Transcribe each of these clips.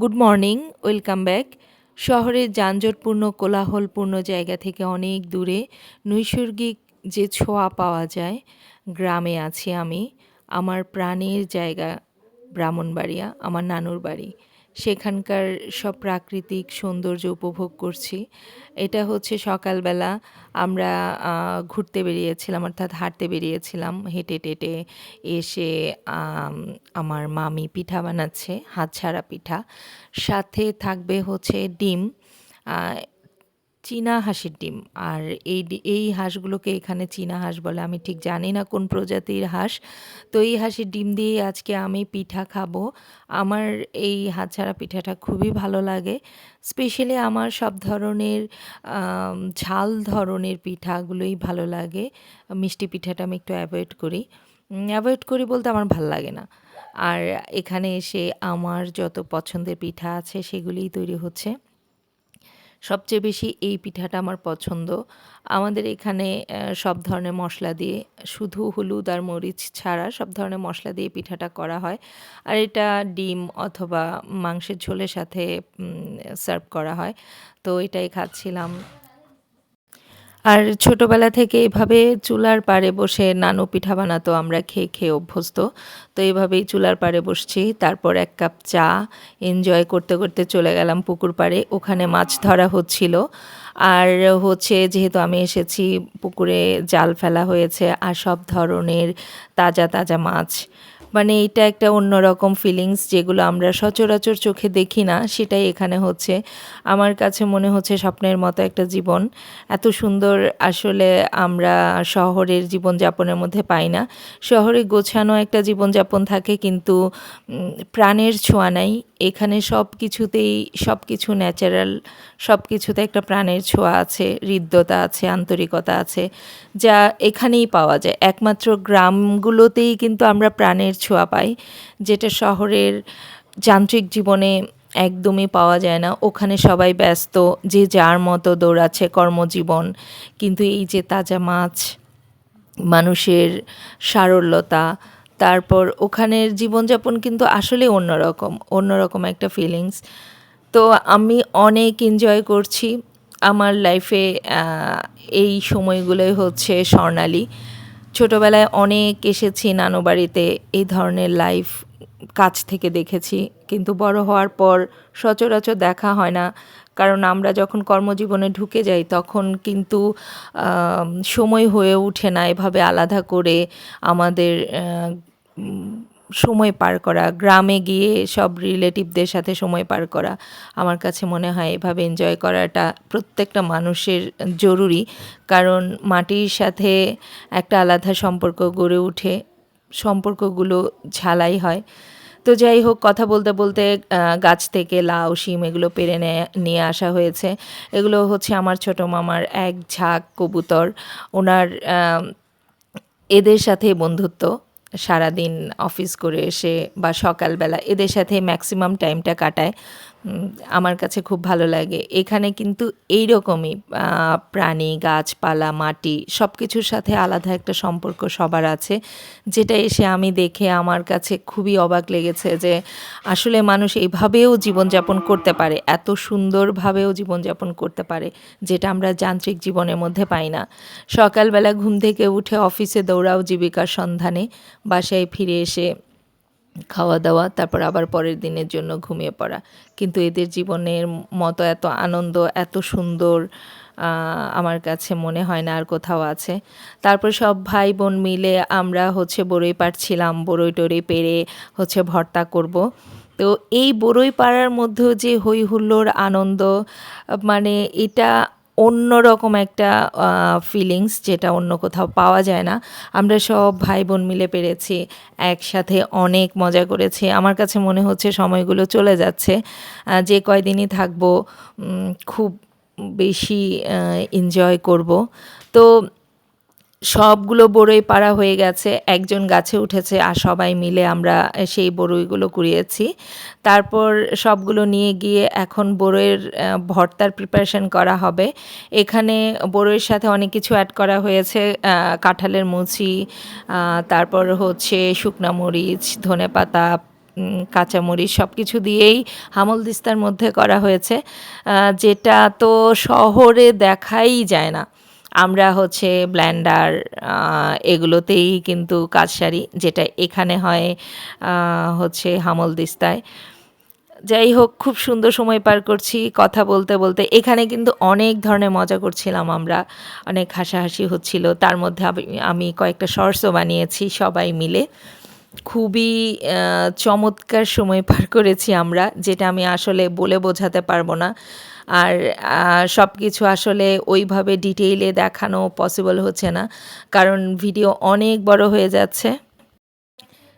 Good morning welcome back শহরের যানজটপূর্ণ, কোলাহলপূর্ণ জায়গা থেকে অনেক দূরে নৈসর্গিক যে ছোঁয়া পাওয়া যায়, গ্রামে আছি আমি। আমার প্রাণের জায়গা ব্রাহ্মণবাড়িয়া, আমার নানুর বাড়ি। সেখানকার সব প্রাকৃতিক সৌন্দর্য উপভোগ করছি। এটা হচ্ছে সকালবেলা আমরা ঘুরতে বেরিয়েছিলাম, অর্থাৎ হাঁটতে বেরিয়েছিলাম, হেঁটে টেটে এসে আমার মামি পিঠা বানাচ্ছে হাত ছাড়া পিঠা। সাথে থাকবে হচ্ছে ডিম চীনা হাঁসের ডিম। আর এই এই হাঁসগুলোকে এখানে চীনা হাঁস বলে। আমি ঠিক জানি না কোন প্রজাতির হাঁস। তো এই হাঁসের ডিম দিয়ে আজকে আমি পিঠা খাব। আমার এই হাতছাড়া পিঠাটা খুবই ভালো লাগে। স্পেশালি আমার সব ধরনের ঝাল ধরনের পিঠাগুলোই ভালো লাগে। মিষ্টি পিঠাটা আমি একটু অ্যাভয়েড করি। অ্যাভয়েড করি বলতে আমার ভালো লাগে না। আর এখানে এসে আমার যত পছন্দের পিঠা আছে সেগুলিই তৈরি হচ্ছে। সবচেয়ে বেশি এই পিঠাটা আমার পছন্দ। আমাদের এখানে সব ধরনের মশলা দিয়ে, শুধু হলুদ আর মরিচ ছাড়া সব ধরনের মশলা দিয়ে পিঠাটা করা হয়। আর এটা ডিম অথবা মাংসের ঝোলের সাথে সার্ভ করা হয়। তো এটাই খাচ্ছিলাম। আর ছোটবেলা থেকে এভাবে চুলার পাড়ে বসে নানু পিঠা বানাতো, আমরা খেয়ে খেয়ে অভ্যস্ত। তো এইভাবেই চুলার পাড়ে বসছি, তারপর এক কাপ চা এনজয় করতে করতে চলে গেলাম পুকুর পাড়ে, ওখানে মাছ ধরা হচ্ছিল। আর হচ্ছে যেহেতু আমি এসেছি, পুকুরে জাল ফেলা হয়েছে, আর সব ধরনের তাজা তাজা মাছ মানে এটা একটা অন্যরকম ফিলিংস যেগুলো আমরা সচরাচর চোখে দেখি না, সেটাই এখানে হচ্ছে। আমার কাছে মনে হচ্ছে স্বপ্নের মতো একটা জীবন। এত সুন্দর আসলে আমরা শহরের জীবনযাপনের মধ্যে পাই না। শহরে গোছানো একটা জীবনযাপন থাকে কিন্তু প্রাণের ছোঁয়া নাই। এখানে সব কিছুতেই সব কিছু ন্যাচারাল সব কিছুতে একটা প্রাণের ছোঁয়া আছে, হৃদ্যতা আছে, আন্তরিকতা আছে, যা এখানেই পাওয়া যায়। একমাত্র গ্রামগুলোতেই কিন্তু আমরা প্রাণের ছোঁয়া পাই, যেটা শহরের যান্ত্রিক জীবনে একদমই পাওয়া যায় না। ওখানে সবাই ব্যস্ত, যে যার মতো দৌড়াচ্ছে কর্মজীবন, কিন্তু এই যে তাজা মাছ, মানুষের সারল্যতা তারপর ওখানের জীবনযাপন কিন্তু আসলে অন্যরকম অন্যরকম একটা ফিলিংস তো আমি অনেক এনজয় করছি আমার লাইফে এই সময়গুলোই হচ্ছে স্বর্ণালী। ছোটোবেলায় অনেক এসেছি নানু বাড়িতে, এই ধরনের লাইফ কাছ থেকে দেখেছি। কিন্তু বড় হওয়ার পর সচরাচর দেখা হয় না। কারণ আমরা যখন কর্মজীবনে ঢুকে যাই, তখন কিন্তু সময় হয়ে ওঠে না এভাবে আলাদা করে আমাদের সময় পার করা। গ্রামে গিয়ে সব রিলেটিভদের সাথে সময় পার করা। আমার কাছে মনে হয় এভাবে এনজয় করাটা প্রত্যেকটা মানুষের জরুরি। কারণ মাটির সাথে একটা আলাদা সম্পর্ক গড়ে উঠে, সম্পর্কগুলো ঝালাই হয়। তো যাই হোক, কথা বলতে বলতে গাছ থেকে লাউ, শিম এগুলো পেরে নিয়ে আসা হয়েছে। এগুলো হচ্ছে আমার ছোট মামার এক ঝাঁক কবুতর। ওনার এদের সাথে বন্ধুত্ব। সারাদিন অফিস করে এসে বা সকালবেলা এদের সাথে ম্যাক্সিমাম টাইমটা কাটায়। আমার কাছে খুব ভালো লাগে। এখানে কিন্তু এইরকমই আহ, প্রাণী গাছপালা মাটি সব কিছুর সাথে আলাদা একটা সম্পর্ক সবার আছে। যেটা এসে আমি দেখে আমার কাছে খুবই অবাক লেগেছে যে আসলে মানুষ এইভাবেও জীবনযাপন করতে পারে এত সুন্দরভাবেও জীবনযাপন করতে পারে যেটা আমরা যান্ত্রিক জীবনের মধ্যে পাই না। সকালবেলা ঘুম থেকে উঠে অফিসে দৌড়াও জীবিকার সন্ধানে বাসায় ফিরে এসে খাওয়া দাওয়া তারপর আবার পরের দিনের জন্য ঘুমিয়ে পড়া। কিন্তু এদের জীবনের মতো এত আনন্দ, এত সুন্দর আমার কাছে মনে হয় না আর কোথাও আছে। তারপর সব ভাই বোন মিলে আমরা হচ্ছে বড়ই পাড়ছিলাম বড়ই টড়ই পেরে হচ্ছে ভর্তা করব। তো এই বড়ই পাড়ার মধ্যেও যে হই হুল্লোড় আনন্দ মানে এটা অন্যরকম একটা ফিলিংস যেটা অন্য কোথাও পাওয়া যায় না। আমরা সব ভাই বোন মিলে পেরেছি, একসাথে অনেক মজা করেছি। আমার কাছে মনে হচ্ছে সময়গুলো চলে যাচ্ছে। যে কয়দিনই থাকব খুব বেশি এনজয় করব। তো সবগুলো বড়ই পাড়া হয়ে গেছে একজন গাছে উঠেছে আর সবাই মিলে আমরা সেই বড়ইগুলো কুড়িয়েছি। তারপর সবগুলো নিয়ে গিয়ে এখন বড়ইয়ের ভর্তার প্রিপারেশন করা হবে। এখানে বড়ইয়ের সাথে অনেক কিছু অ্যাড করা হয়েছে কাঁঠালের মুচি তারপর হচ্ছে শুকনা মরিচ ধনেপাতা উম, কাঁচামরিচ সব কিছু দিয়েই হামলদিস্তার মধ্যে করা হয়েছে। যেটা তো শহরে দেখাই যায় না। আমরা হচ্ছে ব্ল্যান্ডার এগুলোতেই কিন্তু কাজ সারি, যেটা এখানে হয় হচ্ছে হামল দিস্তায়। যাই হোক, খুব সুন্দর সময় পার করছি কথা বলতে বলতে। এখানে কিন্তু অনেক ধরনের মজা করছিলাম আমরা, অনেক হাসাহাসি হচ্ছিল। তার মধ্যে আমি- কয়েকটা শর্টসও বানিয়েছি সবাই মিলে। খুবই চমৎকার সময় পার করেছি আমরা, যেটা আমি আসলে বলে বোঝাতে পারব না। আর সব কিছু আসলে ওইভাবে ডিটেইলে দেখানো পসিবল হচ্ছে না। কারণ ভিডিও অনেক বড় হয়ে যাচ্ছে।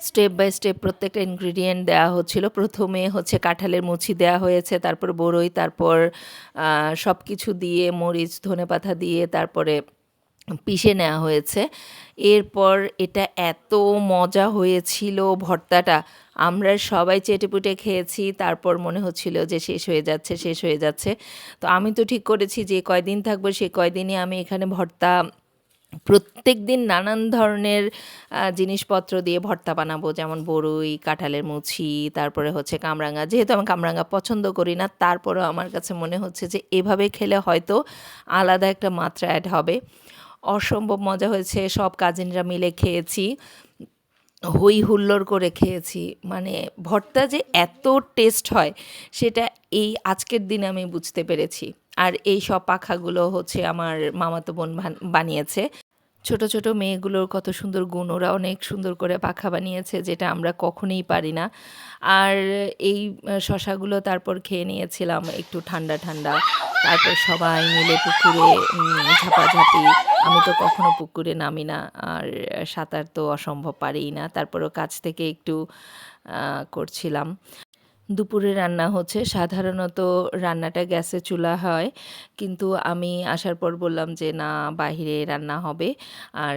স্টেপ বাই স্টেপ প্রত্যেকটা ইনগ্রিডিয়েন্ট দেওয়া হচ্ছিল। প্রথমে হচ্ছে কাঁঠালের মুচি দেওয়া হয়েছে, তারপর বড়ই তারপর সব কিছু দিয়ে, মরিচ ধনে পাতা দিয়ে, তারপরে পিষে নেওয়া হয়েছে। এরপর এটা এত মজা হয়েছিল ভর্তাটা। আমরা সবাই চেটেপুটে খেয়েছি, তারপর মনে হচ্ছিল যে শেষ হয়ে যাচ্ছে, শেষ হয়ে যাচ্ছে। তো আমি তো ঠিক করেছি যে কয়দিন থাকব, সে কয়দিনই আমি এখানে ভর্তা, প্রত্যেক দিন নানান ধরনের জিনিসপত্র দিয়ে ভর্তা বানাবো। যেমন বড়ই কাঁঠালের মুছি, তারপরে হচ্ছে কামরাঙা। যেহেতু আমি কামরাঙা পছন্দ করি না, তারপরেও আমার কাছে মনে হচ্ছে যে এভাবে খেলে হয়তো আলাদা একটা মাত্রা অ্যাড হবে। অসম্ভব মজা হয়েছে, সব কাজিনরা মিলে খেয়েছি, হই হুল্লোড় করে খেয়েছি। মানে ভর্তা যে এত টেস্ট হয়, সেটা এই আজকের দিনে আমি বুঝতে পেরেছি। আর এই সব পাখাগুলো হচ্ছে আমার মামাতো বোন বান- বানিয়েছে। ছোট ছোট মেয়েগুলোর কত সুন্দর গুণ, ওরা অনেক সুন্দর করে পাখা বানিয়েছে, যেটা আমরা কখনোই পারি না। আর এই শশাগুলো তারপর খেয়ে নিয়েছিলাম একটু ঠান্ডা ঠান্ডা। তারপর সবাই মিলে পুকুরে ঝাপাঝাপি আমি তো কখনো পুকুরে নামি না, আর, সাঁতার তো অসম্ভব পারিই না। তারপরও কাছ থেকে একটু করছিলাম। দুপুরে রান্না হচ্ছে। সাধারণত রান্নাটা গ্যাসে চুলা হয়। কিন্তু আমি আসার পর বললাম যে, না বাইরে রান্না হবে। আর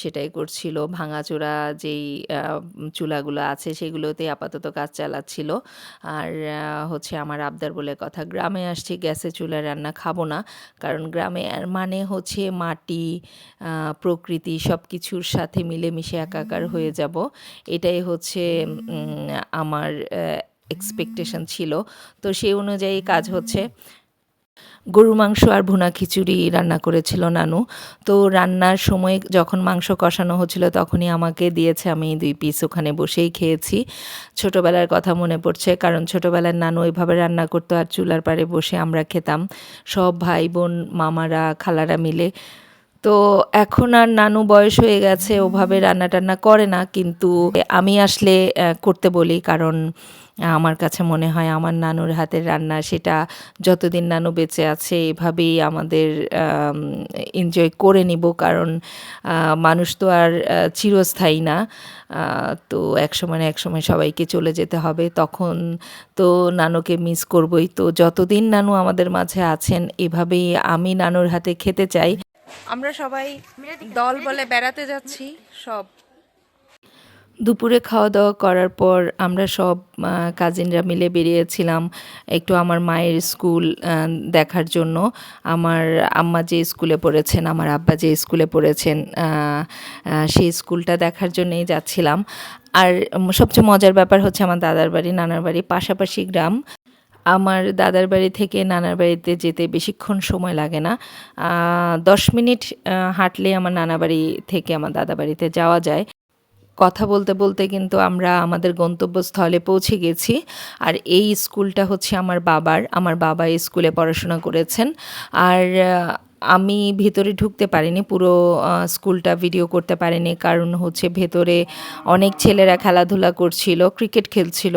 সেটাই করছিল। ভাঙাচোরা যেই চুলাগুলো আছে, সেগুলোতে আপাতত কাজ চালাচ্ছিল। আর হচ্ছে আমার আবদার বলে কথা, গ্রামে আসছি, গ্যাসে চুলায় রান্না খাব না। কারণ গ্রামে মানে হচ্ছে মাটি প্রকৃতি সব কিছুর সাথে মিলেমিশে একাকার হয়ে যাব। এটাই হচ্ছে আমার এক্সপেকটেশন ছিল। তো সেই অনুযায়ী কাজ হচ্ছে। গরু, মাংস আর ভুনা খিচুড়ি রান্না করেছিল নানু। তো রান্নার সময় যখন মাংস কষানো হচ্ছিল তখনই আমাকে দিয়েছে, আমি দুই পিস ওখানে বসেই খেয়েছি। ছোটোবেলার কথা মনে পড়ছে, কারণ ছোটোবেলার নানু ওইভাবে রান্না করতো আর চুলার পাড়ে বসে আমরা খেতাম। সব ভাই বোন, মামারা, খালারা মিলে। তো এখন আর নানু বয়স হয়ে গেছে, ওভাবে রান্না টান্না করে না, কিন্তু আমি আসলে করতে বলি, কারণ আমার কাছে মনে হয় আমার নানুর হাতের রান্না সেটা যতদিন নানু বেঁচে আছে এভাবেই আমাদের এনজয় করে নিব। কারণ মানুষ তো আর চিরস্থায়ী না। তো এক সময় এক সময় সবাইকে চলে যেতে হবে। তখন তো নানুকে মিস করবই। তো যতদিন নানু আমাদের মাঝে আছেন, এভাবেই আমি নানুর হাতে খেতে চাই। আমরা সবাই দল বলে বেড়াতে যাচ্ছি, সব দুপুরে খাওয়া দাওয়া করার পর আমরা সব কাজিনরা মিলে বেরিয়েছিলাম একটু আমার মায়ের স্কুল দেখার জন্য। আমার আম্মা যে স্কুলে পড়েছেন, আমার আব্বা যে স্কুলে পড়েছেন সেই স্কুলটা দেখার জন্যই যাচ্ছিলাম। আর সবচেয়ে মজার ব্যাপার হচ্ছে আমার দাদার বাড়ি, নানার বাড়ি পাশাপাশি গ্রাম। আমার দাদার বাড়ি থেকে নানার বাড়িতে যেতে বেশিক্ষণ সময় লাগে না। দশ মিনিট হাঁটলে আমার নানা বাড়ি থেকে আমার দাদা বাড়িতে যাওয়া যায়। কথা বলতে বলতে কিন্তু আমরা আমাদের গন্তব্যস্থলে পৌঁছে গেছি। আর এই স্কুলটা হচ্ছে আমার বাবার। আমার বাবা এই স্কুলে পড়াশোনা করেছেন। আর আমি ভেতরে ঢুকতে পারিনি, পুরো স্কুলটা ভিডিও করতে পারিনি। কারণ হচ্ছে ভেতরে অনেক ছেলেরা খেলাধুলা করছিল ক্রিকেট খেলছিল।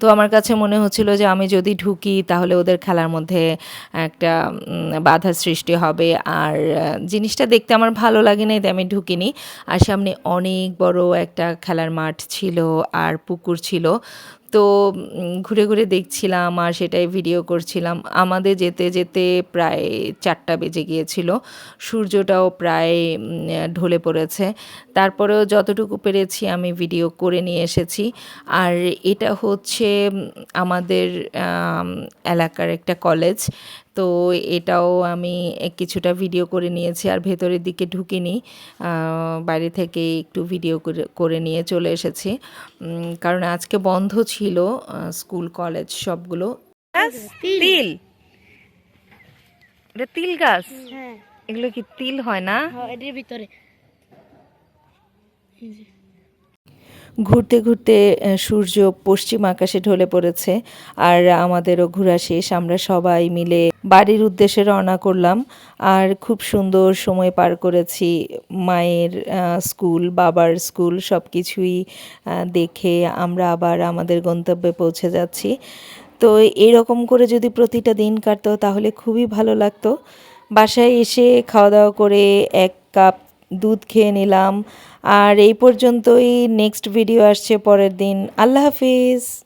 তো আমার কাছে মনে হচ্ছিল যে আমি যদি ঢুকি তাহলে ওদের খেলার মধ্যে একটা বাধা সৃষ্টি হবে। আর জিনিসটা দেখতে আমার ভালো লাগে না আমি ঢুকিনি। আর সামনে অনেক বড় একটা খেলার মাঠ ছিল আর পুকুর ছিল। তো ঘুরে ঘুরে দেখছিলাম আর সেটাই ভিডিও করছিলাম। আমাদের যেতে যেতে প্রায় চারটা বেজে গিয়েছিল। সূর্যটাও প্রায় ঢলে পড়েছে। তারপরেও যতটুকু পেরেছি আমি ভিডিও করে নিয়ে এসেছি। আর এটা হচ্ছে আমাদের এলাকার একটা কলেজ তো এটাও আমি কিছুটা ভিডিও করে নিয়েছি আর ভেতরের দিকে ঢুকিনি। বাইরে থেকে একটু ভিডিও করে করে নিয়ে চলে এসেছি। কারণ আজকে বন্ধ ছিল স্কুল কলেজ সবগুলো। তিল। এটা তিল গাছ? হ্যাঁ। এগুলো কি তিল হয় না? হ্যাঁ, এটার ভিতরে। ঘুরতে ঘুরতে সূর্য পশ্চিম আকাশে ঢলে পড়েছে আর আমাদেরও ঘোরা শেষ। আমরা সবাই মিলে বাড়ির উদ্দেশ্যে রওনা করলাম আর খুব সুন্দর সময় পার করেছি। মায়ের স্কুল, বাবার স্কুল সব কিছুই দেখে আমরা আবার আমাদের গন্তব্যে পৌঁছে যাচ্ছি। তো এরকম করে যদি প্রতিটা দিন কাটতো তাহলে খুবই ভালো লাগতো। বাসায় এসে খাওয়া দাওয়া করে এক কাপ দুধ খেয়ে নিলাম। আর এই পর্যন্তই নেক্সট ভিডিও আসছে পরের দিন। আল্লাহ হাফিজ।